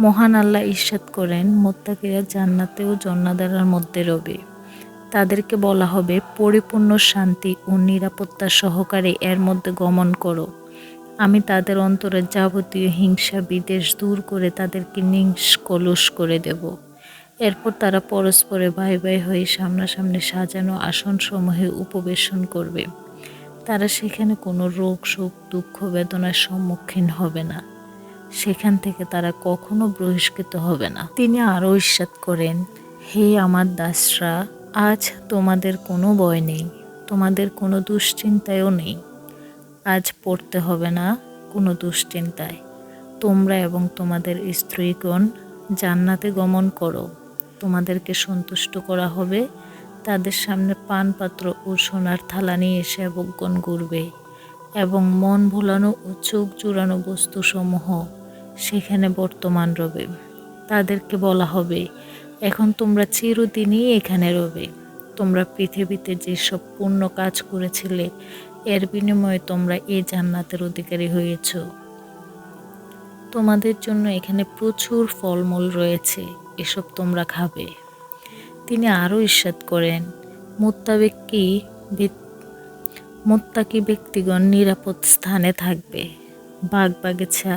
মহান আল্লাহ ঈর্ষাদ করেন, মোত্তাকিরা জান্নাতে ও জন্নাদারার মধ্যে রবে। তাদেরকে বলা হবে, পরিপূর্ণ শান্তি ও নিরাপত্তা সহকারে এর মধ্যে গমন করো। আমি তাদের অন্তরে যাবতীয় হিংসা বিদেশ দূর করে তাদেরকে নিষ্কলুষ করে দেব। এরপর তারা পরস্পরে ভাই ভাই হয়ে সামনাসামনি সাজানো আসনসমূহে উপবেশন করবে। তারা সেখানে কোনো রোগ, শোক, দুঃখ, বেদনার সম্মুখীন হবে না। সেখান থেকে তারা কখনো বহিষ্কৃত হবে না। তিনি আরও ঈর্ষাদ করেন, হে আমার দাসরা, আজ তোমাদের কোনো ভয় নেই, তোমাদের কোনো দুশ্চিন্তায়ও নেই। আজ পড়তে হবে না কোনো দুশ্চিন্তায়। তোমরা এবং তোমাদের স্ত্রীগণ জান্নাতে গমন করো। তোমাদেরকে সন্তুষ্ট করা হবে। তাদের সামনে পানপাত্র ও সোনার থালা নিয়ে সেবকগণ ঘুরবে এবং মন ভোলানো ও চোখ জুড়ানো বস্তুসমূহ সেখানে বর্তমান রবে। তাদেরকে বলা হবে, এখন তোমরা চিরদিনই এখানে রবে। তোমরা পৃথিবীতে যেসব পূর্ণ কাজ করেছিলে, এর বিনিময়ে তোমরা এই জান্নাতের অধিকারী হয়েছ। তোমাদের জন্য এখানে প্রচুর ফলমূল রয়েছে, এসব তোমরা খাবে। তিনি আরও ঈর্ষাদ করেন, মোত্তাবেকি মোত্তাকি ব্যক্তিগণ নিরাপদ স্থানে থাকবে। বাগ বাগিচা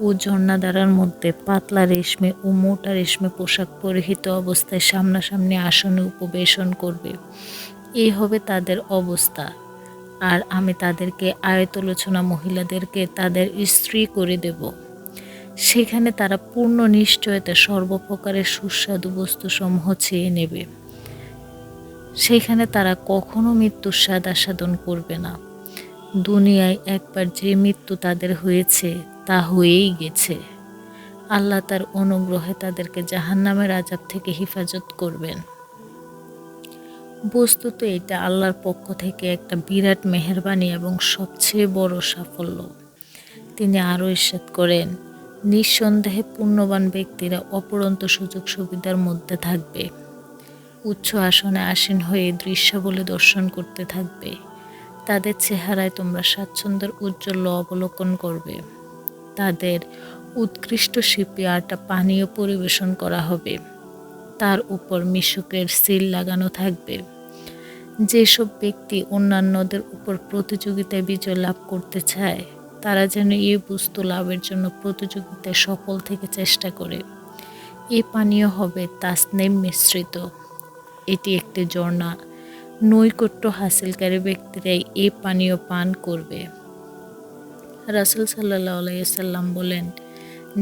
ও ঝর্ণাধারার মধ্যে পাতলা রেশমে ও মোটা রেশমে পোশাক পরিহিত অবস্থায় সামনাসামনি আসনে উপবেশন করবে। এই হবে তাদের অবস্থা। আর আমি তাদেরকে আয়তলোচনা মহিলাদেরকে তাদের স্ত্রী করে দেব। সেখানে তারা পূর্ণ নিশ্চয়তা সর্বপ্রকারের সুস্বাদু বস্তুসমূহ চেয়ে নেবে। সেখানে তারা কখনো মৃত্যুর স্বাদ আস্বাদন করবে না। দুনিয়ায় একবার যে মৃত্যু তাদের হয়েছে তা হয়েই গেছে। আল্লাহ তার অনুগ্রহে তাদেরকে জাহান্নামের আজাব থেকে হেফাজত করবেন। বস্তুত এটা আল্লাহর পক্ষ থেকে একটা বিরাট মেহরবানি এবং সবচেয়ে বড় সাফল্য। তিনি আরও ইস্বাদ করেন, নিঃসন্দেহে পুণ্যবান ব্যক্তিরা অপরন্ত সুযোগ সুবিধার মধ্যে থাকবে। উচ্চ আসনে আসীন হয়ে দৃশ্যাবলী দর্শন করতে থাকবে। তাদের চেহারায় তোমরা স্বাচ্ছন্দ্যের উজ্জ্বল অবলোকন করবে। তাদের উৎকৃষ্ট শিপে আটা পানীয় পরিবেশন করা হবে। তার উপর মিশুকের সিল লাগানো থাকবে। যেসব ব্যক্তি অন্যান্যদের উপর প্রতিযোগিতায় বিজয় লাভ করতে চায়, তারা যেন এই বস্তু লাভের জন্য প্রতিযোগিতায় সফল থেকে চেষ্টা করে। এ পানীয় হবে তাসনেম মিশ্রিত। এটি একটি ঝর্ণা। নৈকট্য হাসিলকারী ব্যক্তিরাই এ পানীয় পান করবে। রাসুল সাল্লাহ আলাইসাল্লাম বলেন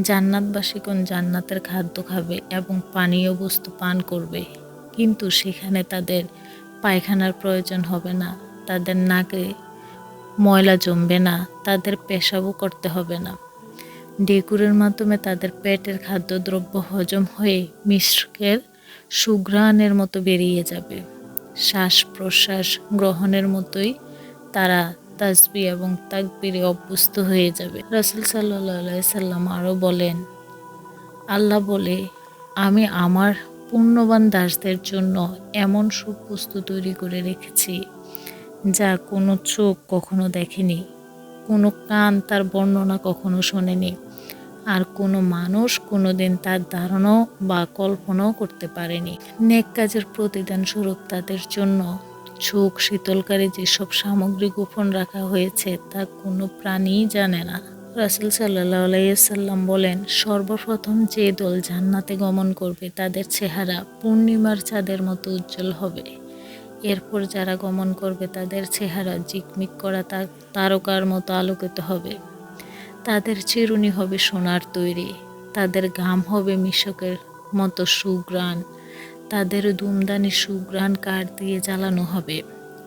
জান্নাতবাসীগণ জান্নাতের খাদ্য খাবে এবং পানীয় বস্তু পান করবে। কিন্তু সেখানে তাদের পায়খানার প্রয়োজন হবে না, তাদের নাকে ময়লা জমবে না, তাদের পেশাবও করতে হবে না। ডেকুরের মাধ্যমে তাদের পেটের খাদ্যদ্রব্য হজম হয়ে মিশ্রকের সুঘ্রাণের মতো বেরিয়ে যাবে। শ্বাস প্রশ্বাস গ্রহণের মতোই তারা তাসবি এবং তাকবিরে অভ্যস্ত হয়ে যাবে। রাসুল সাল্লাহ সাল্লাম আরও বলেন, আল্লাহ বলে, আমি আমার পুণ্যবান দাসদের জন্য এমন সুবস্তু তৈরি করে রেখেছি, যা কোনো চোখ কখনো দেখেনি, কোনো কান তার বর্ণনা কখনো শোনেনি, আর কোনো মানুষ কোনো দিন তার ধারণাও বা কল্পনাও করতে পারেনি। নেক কাজের প্রতিদান স্বরূপ তাদের জন্য চোখ শীতলকারী যেসব সামগ্রী গোপন রাখা হয়েছে তা কোনো প্রাণীই জানে না। রাসুল সাল্লাহ আলাইসাল্লাম বলেন, সর্বপ্রথম যে দল জান্নাতে গমন করবে তাদের চেহারা পূর্ণিমার চাঁদের মতো উজ্জ্বল হবে। এরপর যারা গমন করবে তাদের চেহারা জিকমিক করা তারকার মতো আলোকিত হবে। তাদের চিরুনি হবে সোনার তৈরি। তাদের ঘাম হবে মিশকের মতো সুগ্রাণ তাদের দুমদানি সুগ্রাণ কাঠ দিয়ে জ্বালানো হবে।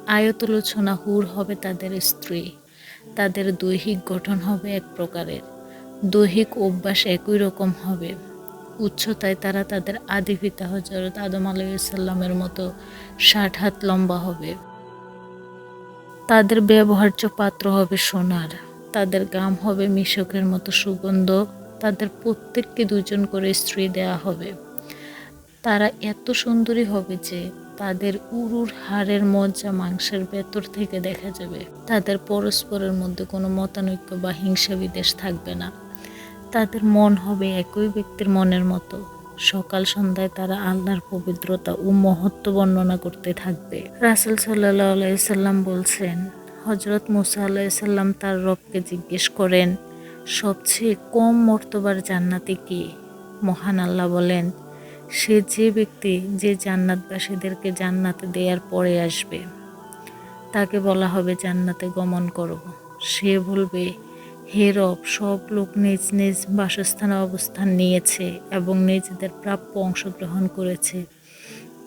আয়তলোচনা হুর হবে তাদের স্ত্রী। তাদের দৈহিক গঠন হবে এক প্রকারের। দৈহিক অভ্যাস একই রকম হবে। উচ্চতায় তারা তাদের আদি পিতা হজরত আদম আলাইসাল্লামের মতো ষাট হাত লম্বা হবে। তাদের ব্যবহার্য পাত্র হবে সোনার। তাদের গাম হবে মিশকের মতো সুগন্ধ। তাদের প্রত্যেককে দুজন করে স্ত্রী দেয়া হবে। তারা এত সুন্দরী হবে যে তাদের উরুর হাড়ের মজ্জা মাংসের ভেতর থেকে দেখা যাবে। তাদের পরস্পরের মধ্যে কোনো মতানৈক্য বা হিংসা বিদেশ থাকবে না। তাদের মন হবে একই ব্যক্তির মনের মতো। সকাল সন্ধ্যায় তারা আল্লাহর পবিত্রতা ও মহত্ব বর্ণনা করতে থাকবে। রাসুল সাল্লাহ বলছেন হজরত মুসা আলাইসাল্লাম তার রবকে জিজ্ঞেস করেন, সবচেয়ে কম মর্তবার জান্নাতে কি? মহান আল্লাহ বলেন সে যে ব্যক্তি যে জান্নাতবাসীদেরকে জান্নাতে দেওয়ার পরে আসবে, তাকে বলা হবে জান্নাতে গমন করব। সে বলবে, হে রব, সব লোক নিজ নিজ বাসস্থানে অবস্থান নিয়েছে এবং নিজেদের প্রাপ্য অংশগ্রহণ করেছে।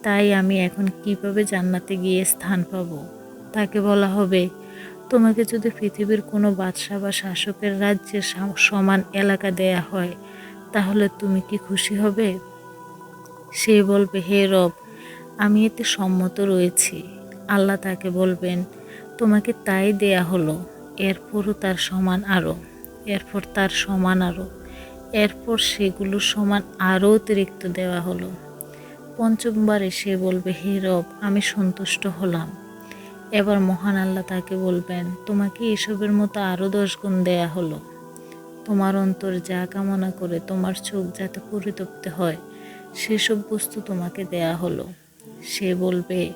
তাই আমি এখন কীভাবে জান্নাতে গিয়ে স্থান পাব? তাকে বলা হবে, তোমাকে যদি পৃথিবীর কোনো বাদশাহ বা শাসকের রাজ্যে সমান এলাকা দেয়া হয়, তাহলে তুমি কি খুশি হবে? সে বলবে, হে রব, আমি এতে সম্মত রয়েছি। আল্লাহ তাকে বলবেন, তোমাকে তাই দেয়া হলো, এরপরও তার সমান আরও এরপর তার সমান আরও এরপর সেগুলো সমান আরও অতিরিক্ত দেওয়া হলো। পঞ্চমবারে সে বলবে, হে রব, আমি সন্তুষ্ট হলাম। এবার মহান আল্লাহ তাকে বলবেন, তোমাকে এসবের মতো আরও দশ গুণ দেয়া হলো। তোমার অন্তর যা কামনা করে, তোমার চোখ যাতে পরিতপ্ত হয় সেসব বস্তু তোমাকে দেয়া হলো। সে বলবে,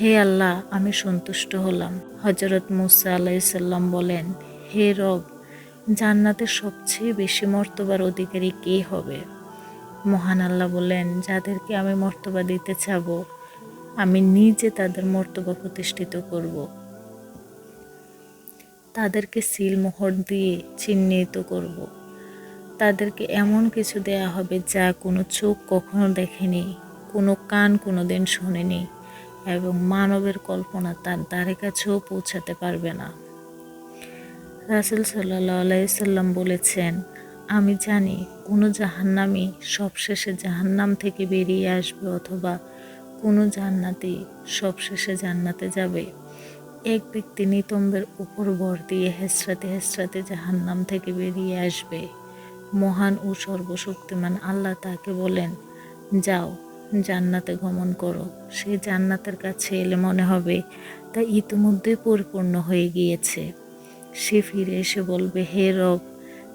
হে আল্লাহ, আমি সন্তুষ্ট হলাম। হজরত মুসা আলাইসাল্লাম বলেন, হে রব জান্নাতের সবচেয়ে বেশি মর্তবার অধিকারী কে হবে? মহান আল্লাহ বলেন, যাদেরকে আমি মর্তবা দিতে চাব, আমি নিজে তাদের মর্তবা প্রতিষ্ঠিত করব। তাদেরকে সিল মোহর দিয়ে চিহ্নিত করব। তাদেরকে এমন কিছু দেয়া হবে যা কোনো চোখ কখনো দেখেনি, কোনো কান কোনো দিন শোনেনি এবং মানবের কল্পনা তার দ্বারে কাছেও পৌঁছাতে পারবে না। রাসুল সাল্লাহ বলেছেন, আমি জানি কোনো জাহান্নামি সবশেষে জাহান্নাম থেকে বেরিয়ে আসবে অথবা কোনো জান্নাতি সবশেষে জান্নাতে যাবে। এক ব্যক্তি নিতম্বের উপর ভর দিয়ে হেসরাতে হেসরাতে জাহান্নাম থেকে বেরিয়ে আসবে। মহান ও সর্বশক্তিমান আল্লাহ তাকে বলেন, যাও, জান্নাতে গমন করো। সে জান্নাতের কাছে এলে মনে হবে, তা ইতিমধ্যেই পরিপূর্ণ হয়ে গিয়েছে। সে ফিরে এসে বলবে, হে রব,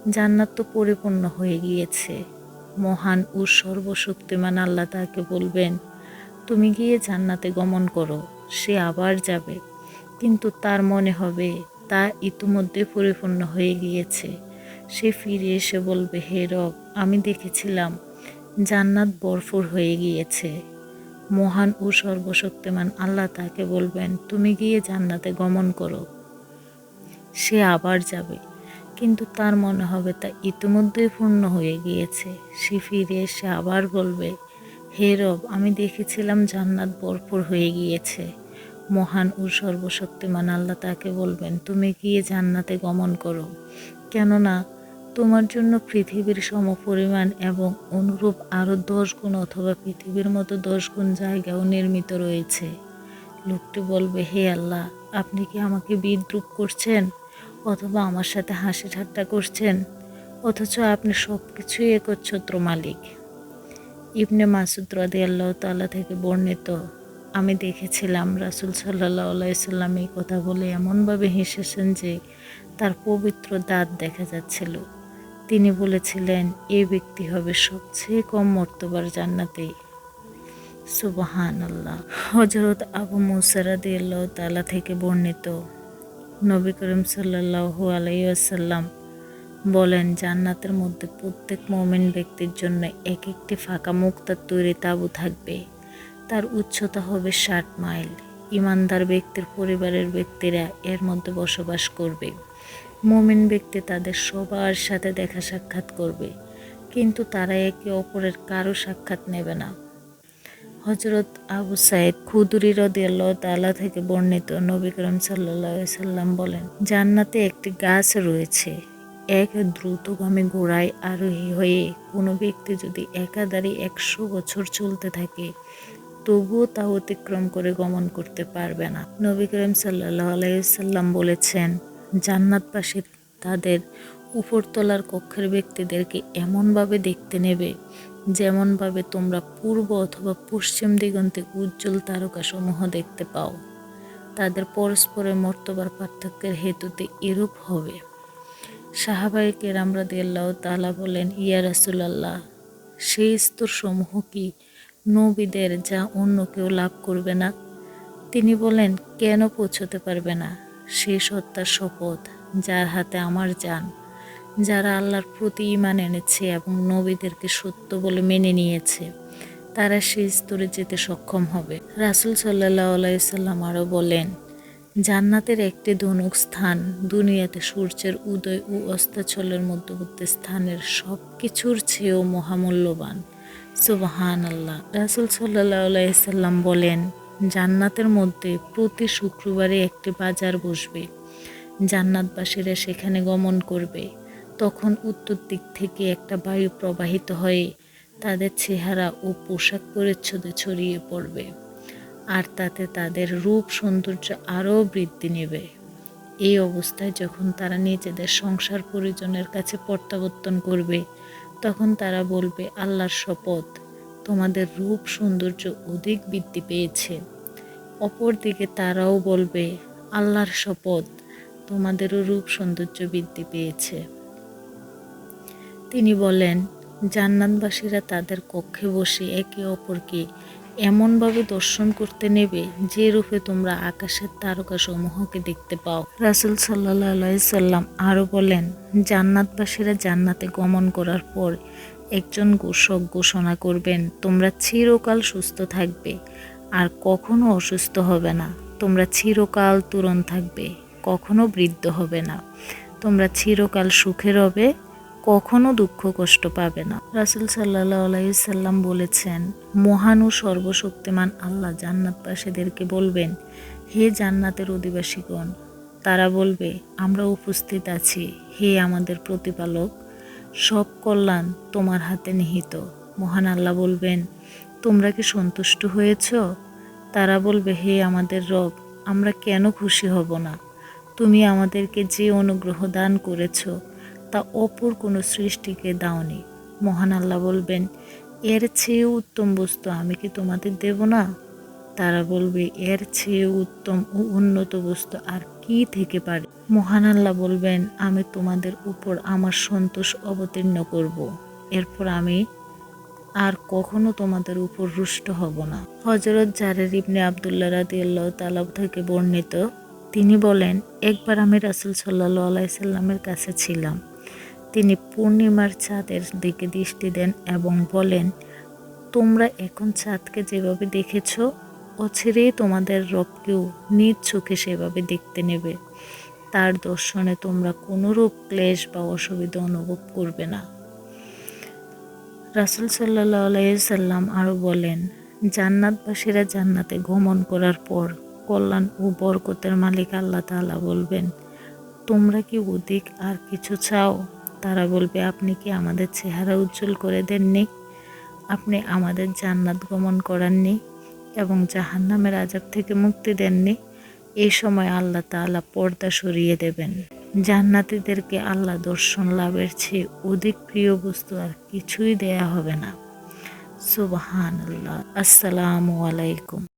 জান্নাত তো পরিপূর্ণ হয়ে গিয়েছে। মহান ও সর্বশক্তিমান আল্লাহ তাকে বলবেন, তুমি গিয়ে জান্নাতে গমন করো। সে আবার যাবে। কিন্তু তার মনে হবে, তা ইতিমধ্যে পরিপূর্ণ হয়ে গিয়েছে। সে ফিরে এসে বলবে, হে রব, আমি দেখেছিলাম জান্নাত বরফুর হয়ে গিয়েছে। মহান ও সর্বশক্তিমান আল্লাহ তাকে বলবেন, তুমি গিয়ে জান্নাতে গমন করো। সে আবার যাবে। কিন্তু তার মনে হবে তা ইতিমধ্যেই পূর্ণ হয়ে গিয়েছে। সে ফিরে এসে আবার বলবে, হে রব, আমি দেখেছিলাম জান্নাত ভরপুর হয়ে গিয়েছে। মহান ও সর্বশক্তিমান আল্লাহ তাকে বলবেন, তুমি গিয়ে জান্নাতে গমন করো। কেননা তোমার জন্য পৃথিবীর সমপরিমাণ এবং অনুরূপ আরও দশ গুণ অথবা পৃথিবীর মতো দশ গুণ জায়গাও নির্মিত রয়েছে। লোকটি বলবে, হে আল্লাহ, আপনি কি আমাকে বিদ্রুপ করছেন অথবা আমার সাথে হাসি ঠাট্টা করছেন? অথচ আপনি সব কিছুই একচ্ছত্র মালিক। ইবনে মাসুদ রদি আল্লাহ তাল্লাহ থেকে বর্ণিত, আমি দেখেছিলাম রাসুল সাল্লাহ আলাইসাল্লাম এই কথা বলে এমনভাবে হেসেছেন যে তার পবিত্র দাঁত দেখা যাচ্ছিল। তিনি বলেছিলেন, এ ব্যক্তি হবে সবচেয়ে কম মর্তবার জান্নাতে। সুবাহান আল্লাহ হজরত আবু মুসারাদি তালা থেকে বর্ণিত নবী করিম সাল্লাহ আলাইসাল্লাম বলেন, জান্নাতের মধ্যে প্রত্যেক মোমেন ব্যক্তির জন্য এক একটি ফাঁকা মুক্তার তৈরি তাবু থাকবে। তার উচ্চতা হবে ষাট মাইল। ইমানদার ব্যক্তির পরিবারের ব্যক্তিরা এর মধ্যে বসবাস করবে। মোমেন ব্যক্তি তাদের সবার সাথে দেখা সাক্ষাৎ করবে, কিন্তু তারা একে অপরের কারও সাক্ষাৎ নেবে না। হজরত আবু সাইদ খুদুরি রদিয়াল্লাহ থেকে বর্ণিত নবী করিম সাল্লা সাল্লাম বলেন, জান্নাতে একটি গাছ রয়েছে, এক দ্রুতগামী ঘোড়ায় আরোহী হয়ে কোনো ব্যক্তি যদি একাধারে একশো বছর চলতে থাকে, তবুও তা অতিক্রম করে গমন করতে পারবে না। নবী করিম সাল্লাহ আলাইসাল্লাম বলেছেন জান্নাতবাসীর তাদের উপরতলার কক্ষের ব্যক্তিদেরকে এমনভাবে দেখতে নেবে যেমনভাবে তোমরা পূর্ব অথবা পশ্চিম দিগন্তে উজ্জ্বল তারকাসমূহ দেখতে পাও। তাদের পরস্পরের মর্তবার পার্থক্যের হেতুতে এরূপ হবে। সাহাবাই কেরাম রাদিয়াল্লাহ তালা বলেন, ইয়া রাসূলাল্লাহ, সেই স্তর সমূহ কি নবীদের যা অন্য কেউ লাভ করবে না? তিনি বলেন, কেন পৌঁছতে পারবে না? সেই সত্তার শপথ, যার হাতে আমার যান, যারা আল্লাহর প্রতি ইমান এনেছে এবং নবীদেরকে সত্য বলে মেনে নিয়েছে, তারা সেই স্তরে যেতে সক্ষম হবে। রাসুল সাল্লাহ আলাইসাল্লাম আরও বলেন, জান্নাতের একটি ধনুক স্থান দুনিয়াতে সূর্যের উদয় ও অস্তাচলের মধ্যবর্তী স্থানের সব কিছুর চেয়েও মহামূল্যবান। সুবাহান আল্লাহ রাসুল সাল্লাহ আলাইসাল্লাম বলেন জান্নাতের মধ্যে প্রতি শুক্রবারে একটি বাজার বসবে। জান্নাতবাসীরা সেখানে গমন করবে। তখন উত্তর দিক থেকে একটা বায়ু প্রবাহিত হয়ে তাদের চেহারা ও পোশাক পরিচ্ছদে ছড়িয়ে পড়বে আর তাতে তাদের রূপ সৌন্দর্য আরও বৃদ্ধি নেবে। এই অবস্থায় যখন তারা নিজেদের সংসার পরিজনের কাছে প্রত্যাবর্তন করবে, তখন তারা বলবে, আল্লাহর শপথ। তোমাদের রূপ সৌন্দর্য অধিক বৃদ্ধি পেয়েছে। অপরদিকে তারাও বলবে, আল্লাহর শপথ তোমাদেরও রূপ সৌন্দর্য বৃদ্ধি পেয়েছে। তিনি বলেন, জান্নাতবাসীরা তাদের কক্ষে বসে একে অপরকে এমনভাবে দর্শন করতে নেবে যে রূপে তোমরা আকাশের তারকা সমূহকে দেখতে পাও। রাসুল সাল্লাহ সাল্লাম আরও বলেন, জান্নাতবাসীরা জান্নাতে গমন করার পর একজন ঘোষক ঘোষণা করবেন, তোমরা চিরকাল সুস্থ থাকবে, আর কখনো অসুস্থ হবে না। তোমরা চিরকাল তুরন থাকবে, কখনো বৃদ্ধ হবে না। তোমরা চিরকাল সুখে রবে, কখনো দুঃখ কষ্ট পাবে না। রাসুল সাল্লাহ আলাইসাল্লাম বলেছেন, মহান ও সর্বশক্তিমান আল্লাহ জান্নাতবাসীদেরকে বলবেন, হে জান্নাতের অধিবাসীগণ, তারা বলবে, আমরা উপস্থিত আছি, হে আমাদের প্রতিপালক সব কল্যাণ তোমার হাতে নিহিত। মহান আল্লাহ বলবেন, তোমরা কি সন্তুষ্ট হয়েছ? তারা বলবে, হে আমাদের রব, আমরা কেন খুশি হব না? তুমি আমাদেরকে যে অনুগ্রহ দান করেছ, তা অপর কোনো সৃষ্টিকে দাওনি। মহান আল্লাহ বলবেন, এর চেয়ে উত্তম বস্তু আমি কি তোমাদের দেব না? তারা বলবে, এর চেয়ে উত্তম ও উন্নত বস্তু আর কি থেকে পারে? মহান আল্লাহ বলবেন, আমি তোমাদের উপর আমার সন্তোষ অবতীর্ণ করব। এরপর আমি আর কখনো তোমাদের উপর রুষ্ট হব না। হজরত জারের ইবনে আবদুল্লাহ রাদি আল্লাহ তালাব থেকে বর্ণিত, তিনি বলেন, একবার আমি রাসুল সাল্লাহ আলাইসাল্লামের কাছে ছিলাম। তিনি পূর্ণিমার চাঁদের দিকে দৃষ্টি দেন এবং বলেন, তোমরা এখন চাঁদকে যেভাবে দেখেছ অছেরেই তোমাদের রবকেও নিজ চোখে সেভাবে দেখতে নেবে। তার দর্শনে তোমরা কোনোরূপ ক্লেশ বা অসুবিধা অনুভব করবে না। রাসুল সাল্লাহ আলাইসাল্লাম আরও বলেন, জান্নাতবাসীরা জান্নাতে গমন করার পর কল্যাণ ও বরকতের মালিক আল্লাহ তালা বলবেন, তোমরা কি অধিক আর কিছু চাও তারা বলবে, আপনি কি আমাদের চেহারা উজ্জ্বল করে দেননি? আপনি আমাদের জান্নাত গমন করাননি এবং জাহান নামের আজাব থেকে মুক্তি দেননি, এই সময় আল্লাহ তালা পর্দা সরিয়ে দেবেন। জান্নাতিদেরকে আল্লাহ দর্শন লাভের চেয়ে অধিক প্রিয় বস্তু আর কিছুই দেয়া হবে না। সুবাহান আল্লাহ আসসালামু আলাইকুম।